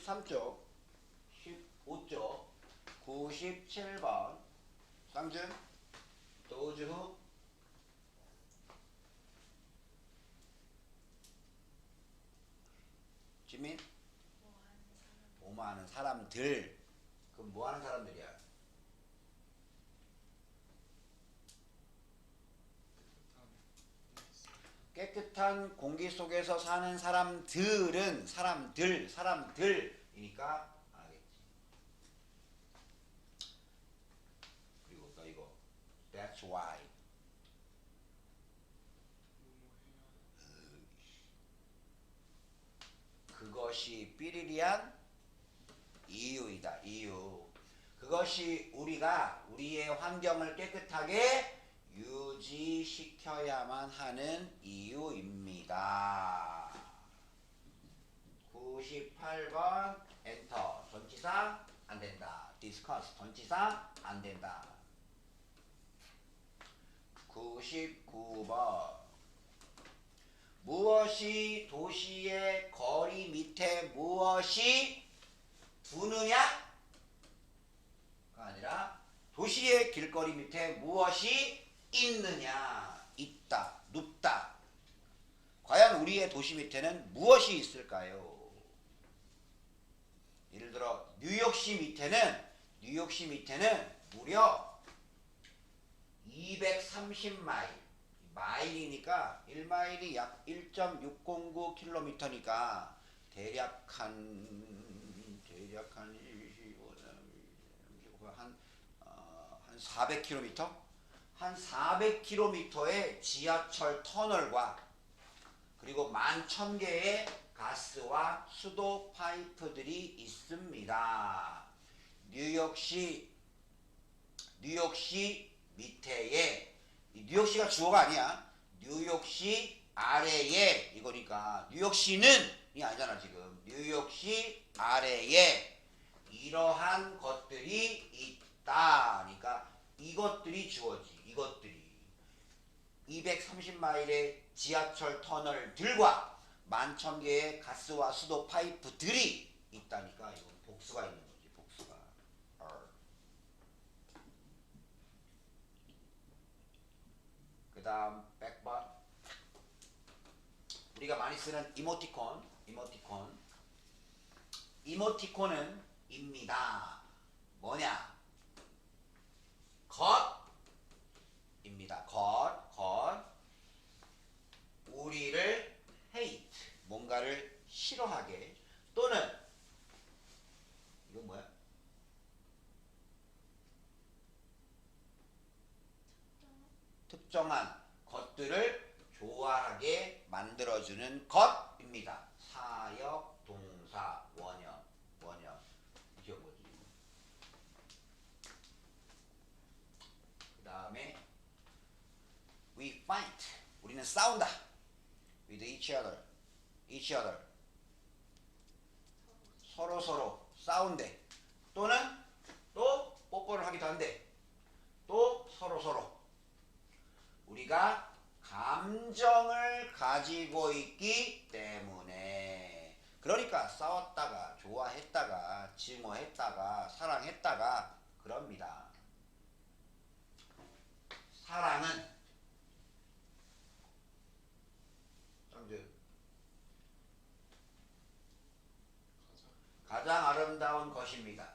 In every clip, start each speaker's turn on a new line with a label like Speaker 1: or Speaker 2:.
Speaker 1: 13쪽. 15쪽. 97번. 쌍준 도우주. 지민? 뭐하는 사람들? 그럼 뭐하는 사람들이야 깨끗한 공기 속에서 사는 사람들은 사람들 사람들이니까 알겠지. 그리고 또 이거 That's why 그것이 삐리리한 이유이다 이유 그것이 우리가 우리의 환경을 깨끗하게 유지시켜야만 하는 이유입니다. 98번 엔터. 전치사 안 된다. 디스커스. 전치사 안 된다. 99번. 무엇이 도시의 거리 밑에 무엇이 두느냐가 아니라 도시의 길거리 밑에 무엇이 있느냐 있다 눕다 과연 우리의 도시 밑에는 무엇이 있을까요? 예를 들어 뉴욕시 밑에는 뉴욕시 밑에는 무려 230마일 마일이니까 1마일이 약 1.609km니까 대략 한 대략 한, 25, 한, 어, 한 400km? 한 400km의 지하철 터널과 그리고 만천 개의 가스와 수도 파이프들이 있습니다. 뉴욕시 뉴욕시 밑에에 이 뉴욕시가 주어가 아니야. 뉴욕시 아래에 이거니까 뉴욕시는 이 아니잖아 지금 뉴욕시 아래에 이러한 것들이 있다. 그러니까 이것들이 주어지. 이것들이 230마일의 지하철 터널들과 만천 개의 가스와 수도 파이프들이 있다니까 이건 복수가 있는 거지. 복수가. R. 그다음 백번 우리가 많이 쓰는 이모티콘 이모티콘 이모티콘은 입니다 뭐냐 겉 입니다 겉, 겉 우리를 hate 뭔가를 싫어하게 또는 이건 뭐야 특정한 것들을 좋아하게 만들어주는 것입니다. 사역, 동사, 원형, 원형. 이게 뭐지? 그 다음에 we fight. 우리는 싸운다. with each other. each other. 서로 서로 싸운대. 또는 또 뽀뽀를 하기도 한대. 또 서로 서로. 우리가 감정을 가지고 있기 때문에 그러니까 싸웠다가 좋아했다가 증오했다가 사랑했다가 그럽니다. 사랑은 정주 가장 아름다운 것입니다.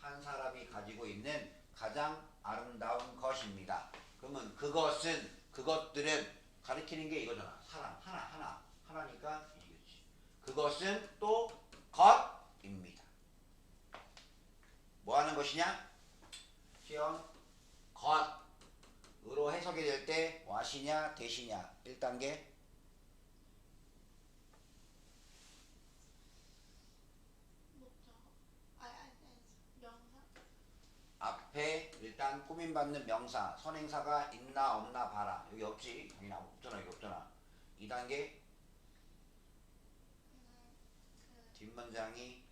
Speaker 1: 한 사람이 가지고 있는 가장 아름다운 것입니다. 그러면 그것은 그것들은 가리키는 게 이거잖아. 사람 하나 하나 하나니까 이거지. 그것은 또 것입니다. 뭐 하는 것이냐? 시험 것으로 해석이 될 때 와시냐 대시냐 1단계
Speaker 2: 목적 아니 아니 아니 명사
Speaker 1: 앞에 일단 꾸밈받는 명사 선행사가 있나 없나 봐라. 여기 없지? 당연히 없잖아 여기 없잖아. 2단계?
Speaker 2: 그
Speaker 1: 뒷문장이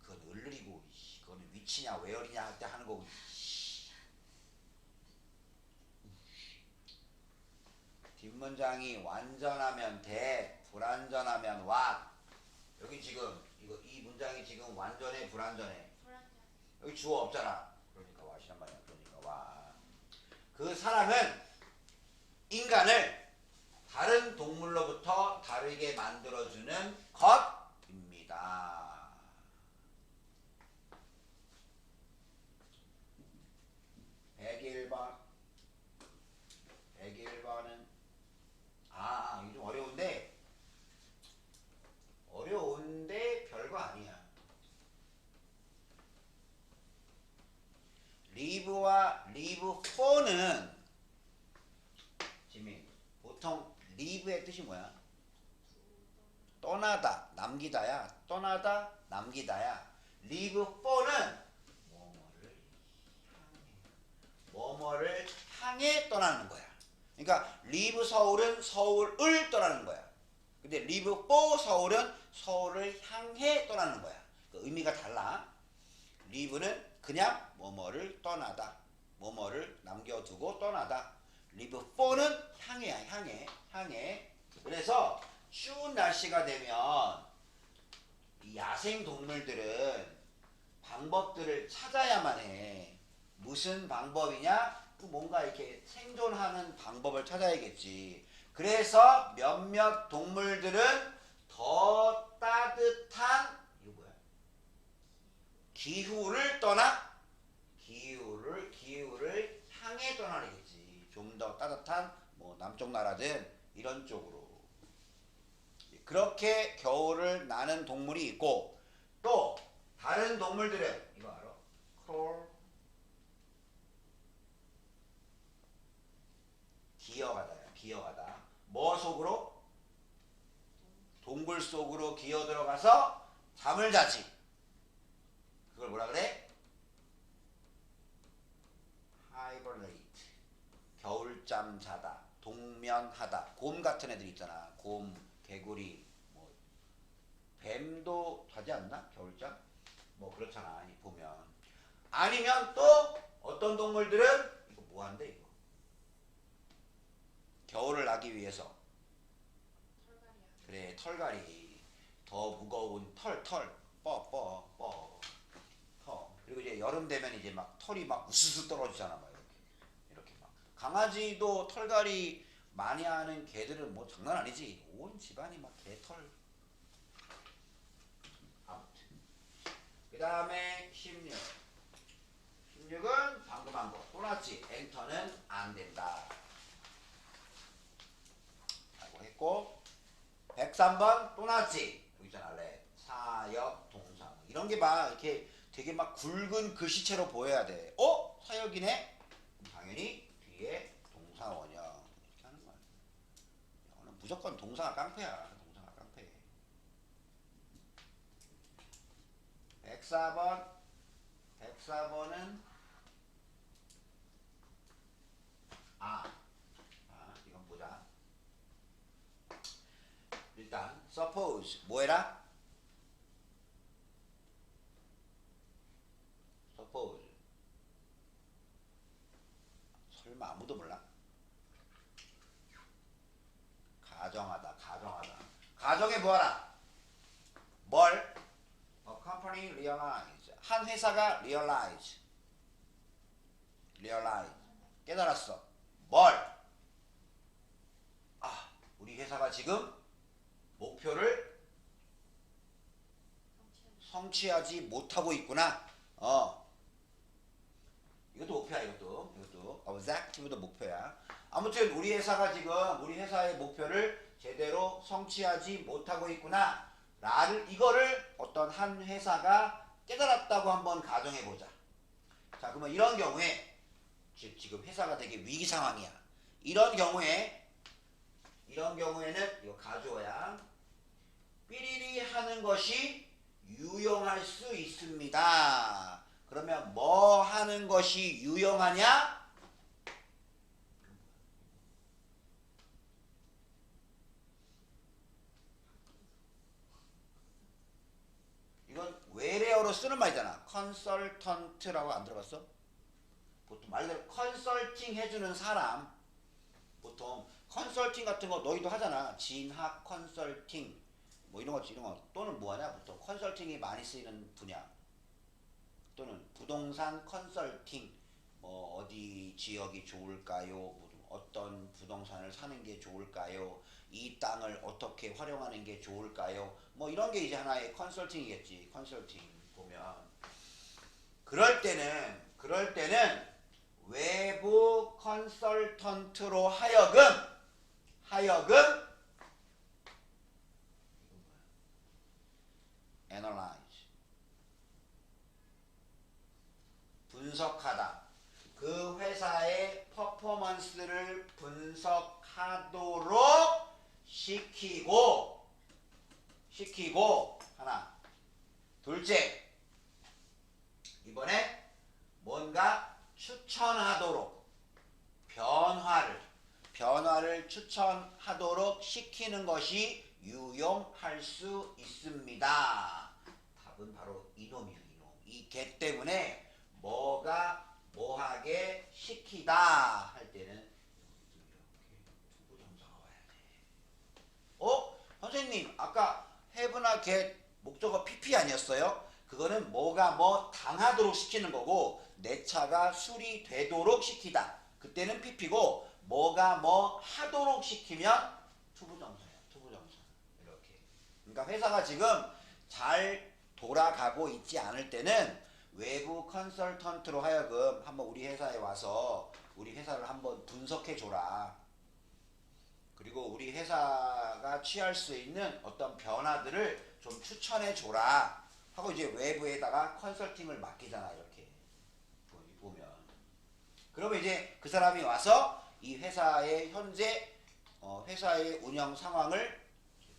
Speaker 1: 그건 을르리고 이씨, 그거는 위치냐 외열이냐 할 때 하는 거고. 뒷문장이 완전하면 대 불완전하면 what 여기 지금 이거 이 문장이 지금 완전해 불완전해? 여기 주어 없잖아. 그러니까 와시란 말이야. 그러니까 와. 그 사람은 인간을 다른 동물로부터 다르게 만들어주는 것입니다. 백일 번 101번은 아, 이게 좀 어려운데 어려운데 별거 아니야. 리브와 리브 4는 지민 보통 리브의 뜻이 뭐야? 떠나다 남기다야. 떠나다 남기다야. 리브 4는 뭐뭐를? 뭐뭐를 향해 떠나는 거야. 그러니까 리브 서울은 서울을 떠나는 거야. 근데 4 서울은 서울을 향해 떠나는 거야. 그 의미가 달라. 리브는 그냥 뭐뭐를 떠나다 뭐뭐를 남겨두고 떠나다. 리브 4는 향해야 향해 향해. 그래서 추운 날씨가 되면 이 야생 동물들은 방법들을 찾아야만 해. 무슨 방법이냐? 그 뭔가 이렇게 생존하는 방법을 찾아야겠지. 그래서 몇몇 동물들은 더 따뜻한 기후를 떠나? 기후를 기후를 향해 떠나겠지. 좀 더 따뜻한 뭐 남쪽 나라든 이런 쪽으로. 그렇게 겨울을 나는 동물이 있고 또 다른 동물들은 이거 알아? 콜 기어가다야. 기어가다. 뭐 속으로? 동굴 속으로 기어 들어가서 잠을 자지. 그걸 뭐라 그래? hibernate 겨울잠 자다 동면하다 곰 같은 애들 있잖아 곰 개구리 뭐 뱀도 자지 않나? 겨울잠? 뭐 그렇잖아 이 보면. 아니면 또 어떤 동물들은 이거 뭐 한대 이거? 겨울을 나기 위해서. 그래 털갈이. 더 무거운 털 털 뻐뻐 뻐. 터 그리고 이제 여름 되면 이제 막 털이 막 우수수 떨어지잖아 막 이렇게. 이렇게 막. 강아지도 털갈이 많이 하는 개들은 뭐 장난 아니지 온 집안이 막 개털 그 다음에 16 16은 방금 한 거또 났지 엔터는 안 된다 라고 했고 103번 또 나왔지? 여기 있잖아, 랩. 사역, 동사. 이런 게 막 이렇게 되게 막 굵은 글씨체로 보여야 돼. 어? 사역이네? 당연히 뒤에 동사원형. 이렇게 하는 거야. 영어는 무조건 동사가 깡패야. 동사가 깡패. 104번. 104번은 아. 아, 이건 보자. 일단 suppose 뭐해라? suppose 설마 아무도 몰라? 가정하다 가정하다 가정에 뭐하라? 뭘? A company realize 한 회사가 realize realize 깨달았어 뭘? 아 우리 회사가 지금 목표를 성취하지 못하고 있구나. 어. 이것도 목표야, 이것도. 이것도. objective도 목표야. 아무튼 우리 회사가 지금 우리 회사의 목표를 제대로 성취하지 못하고 있구나. 라를 이거를 어떤 한 회사가 깨달았다고 한번 가정해 보자. 자, 그러면 이런 경우에 즉 지금 회사가 되게 위기 상황이야. 이런 경우에 이런 경우에는 이거 가져야 삐리리 하는 것이 유용할 수 있습니다. 그러면 뭐 하는 것이 유용하냐? 이건 외래어로 쓰는 말이잖아. 컨설턴트라고 안 들어봤어? 보통 말 그대로 컨설팅 해주는 사람 보통 컨설팅 같은 거 너희도 하잖아. 진학 컨설팅 뭐 이런 거 이런 거 또는 뭐하냐 보통 컨설팅이 많이 쓰이는 분야 또는 부동산 컨설팅 뭐 어디 지역이 좋을까요? 뭐 어떤 부동산을 사는 게 좋을까요? 이 땅을 어떻게 활용하는 게 좋을까요? 뭐 이런 게 이제 하나의 컨설팅이겠지. 컨설팅 그럴 때는 그럴 때는 외부 컨설턴트로 하여금 하여금 analyze. 분석하다. 그 회사의 퍼포먼스를 분석하도록 시키고 시키고 하나 둘째 이번에 뭔가 추천하도록 변화를 변화를 추천하도록 시키는 것이 유용할 수 있습니다. 답은 바로 이놈이에요. 이놈. 이 개 때문에 뭐가 뭐하게 시키다 할 때는. 어? 선생님 아까 해브나 get 목적어 PP 아니었어요? 그거는 뭐가 뭐 당하도록 시키는 거고 내 차가 수리되도록 시키다. 그때는 PP고 뭐가 뭐 하도록 시키면 투부정사야. 투부정사. 이렇게. 그러니까 회사가 지금 잘 돌아가고 있지 않을 때는 외부 컨설턴트로 하여금 한번 우리 회사에 와서 우리 회사를 한번 분석해 줘라. 그리고 우리 회사가 취할 수 있는 어떤 변화들을 좀 추천해 줘라 하고 이제 외부에다가 컨설팅을 맡기잖아 이렇게 보- 보면 그러면 이제 그 사람이 와서 이 회사의 현재 어, 회사의 운영 상황을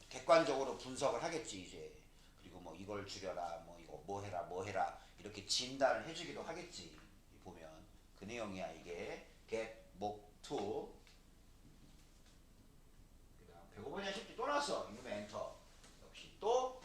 Speaker 1: 객관적으로 분석을 하겠지 이제. 그리고 뭐 이걸 줄여라 뭐 이거 뭐 해라 뭐 해라 이렇게 진단을 해주기도 하겠지 보면. 그 내용이야 이게. 객목투 그다음 105번이야 또 나왔어. 이놈의 엔터. 역시 또